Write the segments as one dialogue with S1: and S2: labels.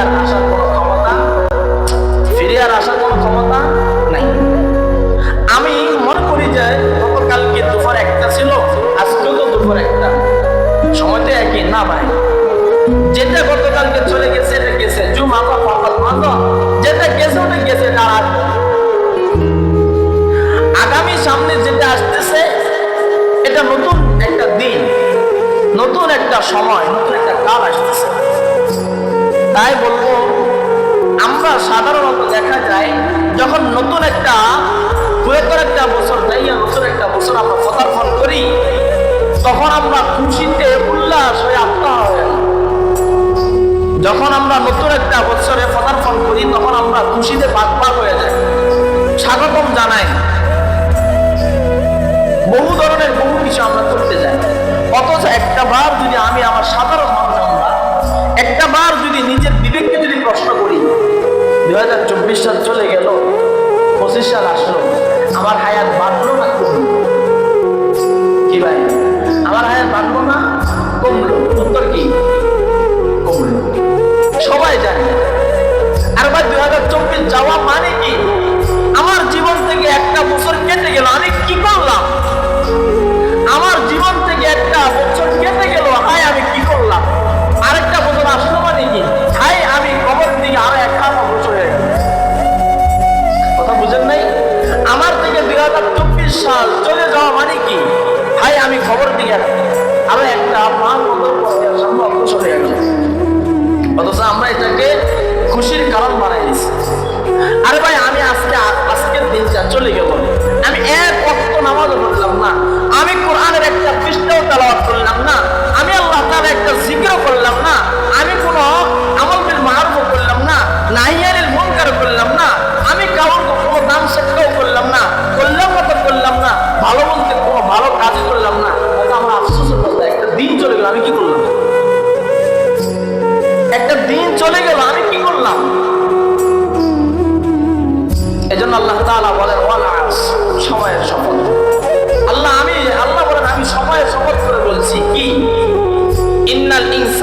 S1: আর আসার কোনো ক্ষমতা? ফিরে আর আসার কোনো ক্ষমতা নাই। আমি মনে করি যে গতকালকে দুপুর একটা ছিল, আজকেও তো দুপুর একটা। সময় তো একই, না ভাই। যেটা গতকালকে চলে গেছে, এটা গেছে। জুমা বা ফরমাল মাঝা যেটা গেছে, ওটা গেছে আর আগামী সামনে যেটা আসতেছে, এটা নতুন একটা দিন, নতুন একটা সময়। তাই বলব, আমরা সাধারণত দেখা যায়, যখন নতুন একটা পুরাতন একটা বছর যাইয়া নতুন একটা বছর আমরা পদার্পণ করি, তখন আমরা খুশিতে উল্লাস হয়ে আত্মা হয়ে। যখন আমরা নতুন একটা বছরে পদার্পণ করি, তখন আমরা খুশিতে বাদ হয়ে যাই স্বাগতম জানাই বহু ধরনের বহু কিছু আমরা সাল আসলো, আমার হায়াত বাড়লো না কমলো? কি ভাই? আমার হায়াত বাড়লো না কমলো? উত্তর কি? কমলো। সবাই জানে। আর ভাই, দুই হাজার চব্বিশ যাওয়া মানে কি? আমার জীবন থেকে একটা বছর কেটে গেল। আমি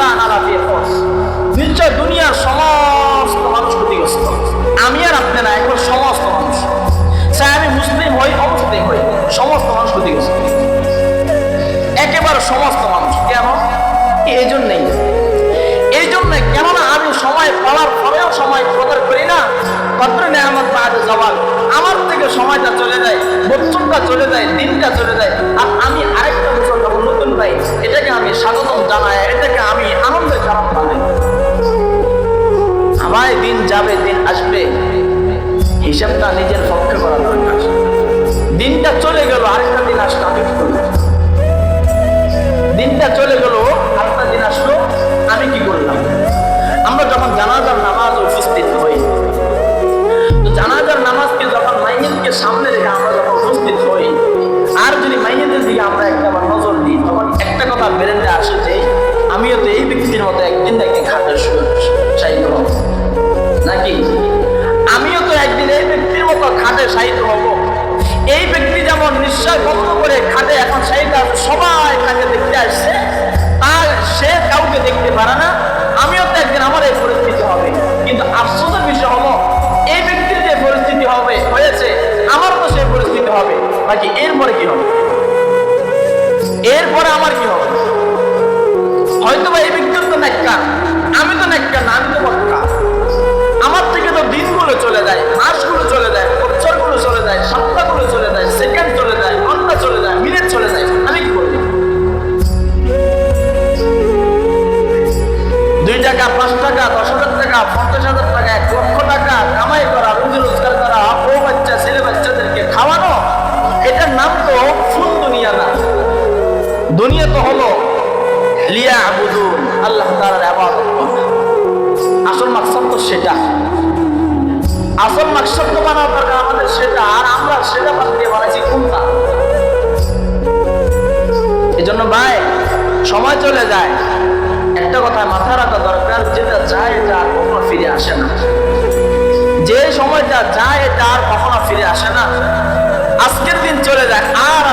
S1: ইন্নাল ইনসান আলা ফি খুস নিশ্চয় দুনিয়ার সমস্ত মানুষ ক্ষতিগ্রস্ত। আমি আর আপনি না, এখন সমস্ত মানুষ। চাই আমি মুসলিম হই, অমুসলিম হই, সমস্ত মানুষ ক্ষতিগ্রস্ত। একেবারে সমস্ত মানুষ। কেন? এই জন্যই এই জন্য কেননা আমি সময় পড়ার পরেও সময় কদর করি না। কদর নেয়ামত বাদ জবাব? আমার থেকে সময়টা চলে যায় বছরটা চলে যায়, দিনটা চলে যায়। আর আমি যখন এটাকে আমি স্বাগতম জানাই, এটাকে আমি আনন্দে পাই আমার দিন যাবে, দিন আসবে। হিসাবটা নিজের পক্ষে করা দরকার। দিনটা চলে গেল নাকি? আমিও তো একদিন এই ব্যক্তির মতো খাটে সাহিত্য হব। এই ব্যক্তি যেমন নিশ্চয় বন্ধ করে খাটে এখন সাহিত্য আছে, সবাই দেখতে আসছে। আর সে কাউকে দেখতে পারে না। আমিও তো একদিন আমার এই দুনিয়া তো হলো আল্লাহ আসল মাকসাদ তো সেটা। আসল মাকসাদ তো বানানো দরকার আমাদের সেটা, আর আমরা সেটা বাদ দিয়ে বানাইছি কোনটা? এই জন্য ভাই, সময় চলে যায়। একটা কথা মাথা রাখা দরকার, যেটা যায় এটা আর কখনো ফিরে আসে না। যে সময়টা যায় এটা আর কখনো ফিরে আসে না। আজকের দিন চলে যায়, আর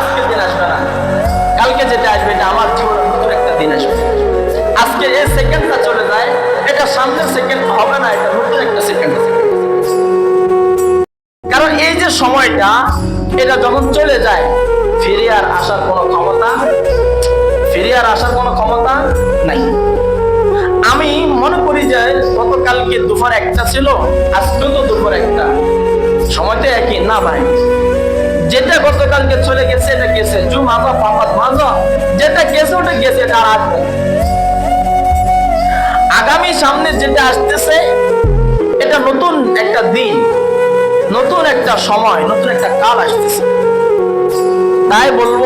S1: যে সময়টা, এটা যখন চলে যায় ফিরে আর আসার কোনো ক্ষমতা ফিরে আর আসার কোনো ক্ষমতা নাই। আমি মনে করি যে গতকালকে দুপুর একটা ছিল আজকে তো দুপুর একটা। সময় তো একই। না ভাই, যেটা গতকালকে চলে গেছে, এটা গেছে। জু মাজা পাপাত মাজা যেটা গেছে, ওটা গেছে, এটা আর আসবে আগামী সামনে যেটা আসতেছে, এটা নতুন একটা দিন। নতুন একটা সময়, নতুন একটা কাল আসতেছে। তাই বলব,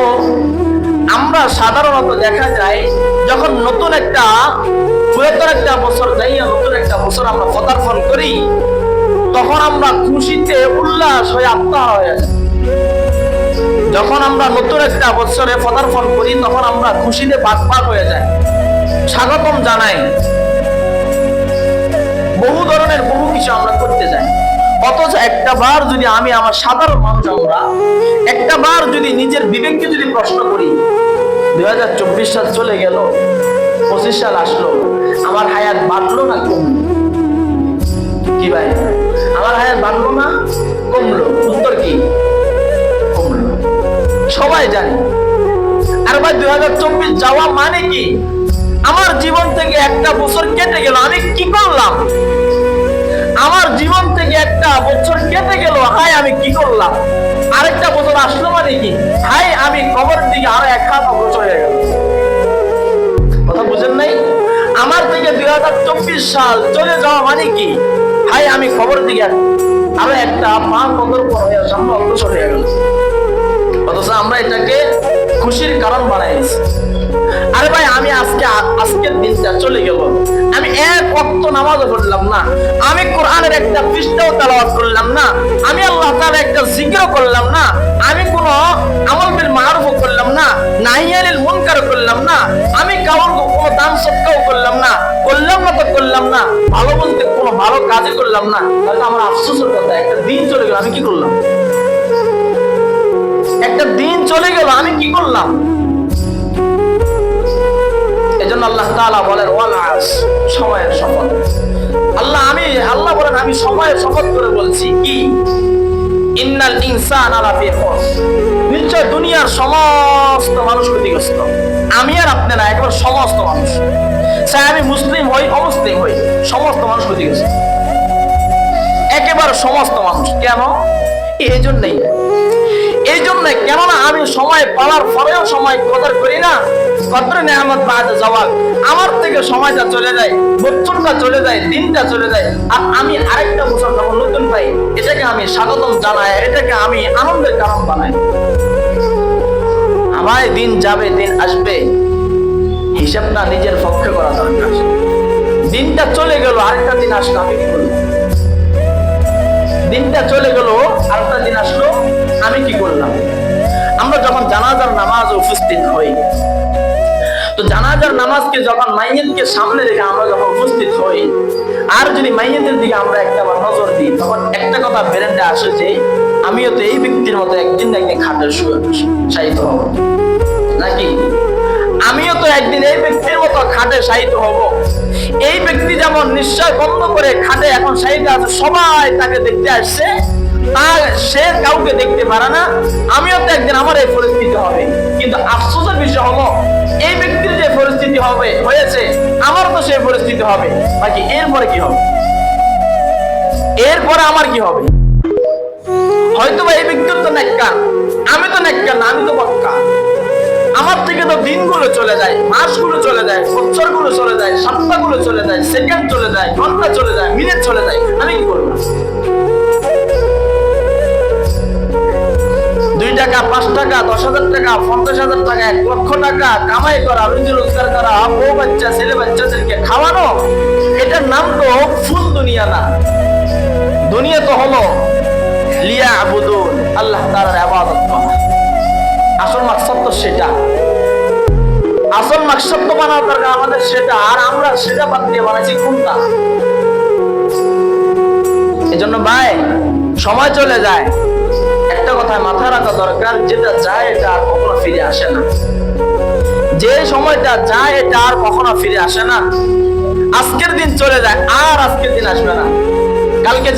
S1: আমরা সাধারণত দেখা যায়, যখন নতুন একটা পুরাতন একটা বছর যাইয়া নতুন একটা বছর আমরা পদার্পণ করি, তখন আমরা খুশিতে উল্লাস হয়ে আত্মা হয়ে যাই। যখন আমরা নতুন একটা বছরে পদার্পণ করি, তখন আমরা খুশিতে বাদ হয়ে যাই। স্বাগতম জানাই। বহু ধরনের বহু কিছু আমরা করতে যাই। অথচ একটা বার যদি আমি আমার সাধারণ মানুষ আমরা, একটা বার যদি নিজের বিবেককে যদি প্রশ্ন করি, দুই হাজার চব্বিশ সাল চলে গেল, পঁচিশ সাল আসলো, আমার হায়াত বাড়লো না কমলো? কি ভাই? আমার হায়াত বাড়লো না কমলো? উত্তর কি? কমলো। সবাই জানে। আর ভাই, দুই হাজার চব্বিশ যাওয়া মানে কি? আমার জীবন থেকে একটা বছর কেটে গেল, আমি কি করলাম? আমার জীবন একটা বছর কেটে গেল হাই আমি কি করলাম? আরেকটা বছর আসলো মানে আমি কবরের দিকে আরও এক হাত বছর হয়ে গেল কথা বুঝেন নাই? আমার থেকে দুই হাজার চব্বিশ সাল চলে যাওয়া মানে কি? আমি খবরের দিকে আরও একটা কবর পর হয়ে সামনে অগ্রসর হয়ে গেল অথচ আমরা এটাকে খুশির কারণ বানাইছি আরে ভাই, আমি আজকে, আজকের দিনটা চলে গেল। আমি এক অক্ত নামাজও পড়লাম না। আমি কোরআনের একটা পৃষ্ঠাও তেলাওয়াত করলাম না। আমি আল্লাহ তাআলা একটা জিকিরও করলাম না। আমি কোন আমল বিল করলাম না। নাহিয়ানিল মুনকার করলাম না। আমি কাউর কোনো দান সৎকাও করলাম না। করলাম না করলাম না। ভালো বলতে কোনো ভালো কাজই করলাম না। তাহলে আমার আফসোসের কথা, একটা দিন চলে গেল, আমি কি করলাম? একটা দিন চলে গেল, আমি কি করলাম? এজন্য আল্লাহ তাআলা বলেন সময়ের শপথ। আল্লাহ, আমি, আল্লাহ বলেন, আমি সময়ের শপথ করে বলছি, কি? ইন্নাল ইনসান আলা নিশ্চয় দুনিয়ার সমস্ত মানুষ ক্ষতিগ্রস্ত। আমি আর একবার সমস্ত মানুষ। চাই আমি মুসলিম হই, অমুসলিম হই, সমস্ত মানুষ ক্ষতিগ্রস্ত। একেবারে সমস্ত মানুষ। কেন? এই জন্যই। এই জন্য কেননা আমি সময় পালার পরেও সময় কদর করি না। কদর নেয়ামত বাদ জবাব? আমার থেকে সময়টা চলে যায়, বছরটা চলে যায়, দিনটা চলে যায়। আর আমি আরেকটা বছর যখন নতুন পাই, এটাকে আমি স্বাগতম জানাই এটাকে আমি আনন্দের কারণ বানাই। আমায় দিন যাবে, দিন আসবে। হিসাবটা নিজের পক্ষে করা দরকার। দিনটা চলে গেল, আরেকটা দিন আসলো, আমি কি করব? দিনটা চলে গেল, আরেকটা দিন আসলো, আমি কি করলাম? আমরা যখন জানাজার নামাজ উপস্থিত হই, তো জানাজার নামাজকে যখন মাইয়েতকে সামনে রেখে আমরা যখন উপস্থিত হই, আর যদি মাইয়েতের দিকে আমরা একটা নজর দিই, তখন একটা কথা বেরেন্টে আসে যে, আমিও তো এই ব্যক্তির মতো একদিন না একদিন শুয়ে শায়িত হব। নাকি? আমিও তো একদিন এই ব্যক্তির মতো খাটে শায়িত হব। এই ব্যক্তি যেমন নিশ্চয় বন্ধ করে খাটে এখন শায়িত আছে, সবাই তাকে দেখতে আসছে তার সে কাউকে দেখতে পারে না। আমিও তো একদিন আমার এই পরিস্থিতি হবে। কিন্তু আফসোসের বিষয় হলো, এই ব্যক্তির যে পরিস্থিতি হবে, হয়েছে, আমার তো সেই পরিস্থিতি হবে। বাকি এরপরে কি হবে? এরপরে আমার কি হবে? হয়তো বা এই ব্যক্তির তো নেককার। আমি তো নেককার না, আমি তো বক্কা। আমার থেকে তো দিনগুলো চলে যায়, মাসগুলো চলে যায়, বছরগুলো চলে যায়, সপ্তাহগুলো চলে যায়, সেকেন্ড চলে যায়, ঘণ্টা চলে যায়, মিনিট চলে যায়। আমি কি করব? টাকা, পাঁচ টাকা, দশ হাজার টাকা, পঞ্চাশ হাজার টাকা, এক লক্ষ টাকা কামাই করা রুজি রোজগার করা, বউ বাচ্চা, ছেলে বাচ্চাদেরকে খাওয়ানো, এটার নাম তো ফুল দুনিয়া না। দুনিয়া তো হলো লিয়া আবুদুন আল্লাহ তাআলার ইবাদত করা। আসল মাকসাদ তো সেটা। আসল মাকসাদ তো বানানো দরকার আমাদের সেটা, আর আমরা সেটা বাদ দিয়ে বানাইছি কোনটা? এজন্য ভাই, সময় চলে যায়। একটা কথা মাথায় রাখা দরকার, যেটা যায় এটা আর কখনো ফিরে আসে না। যে সময়টা যায় এটা আর কখনো ফিরে আসে না। আজকের দিন চলে যায়, আর আজকের দিন আসবে না। কালকে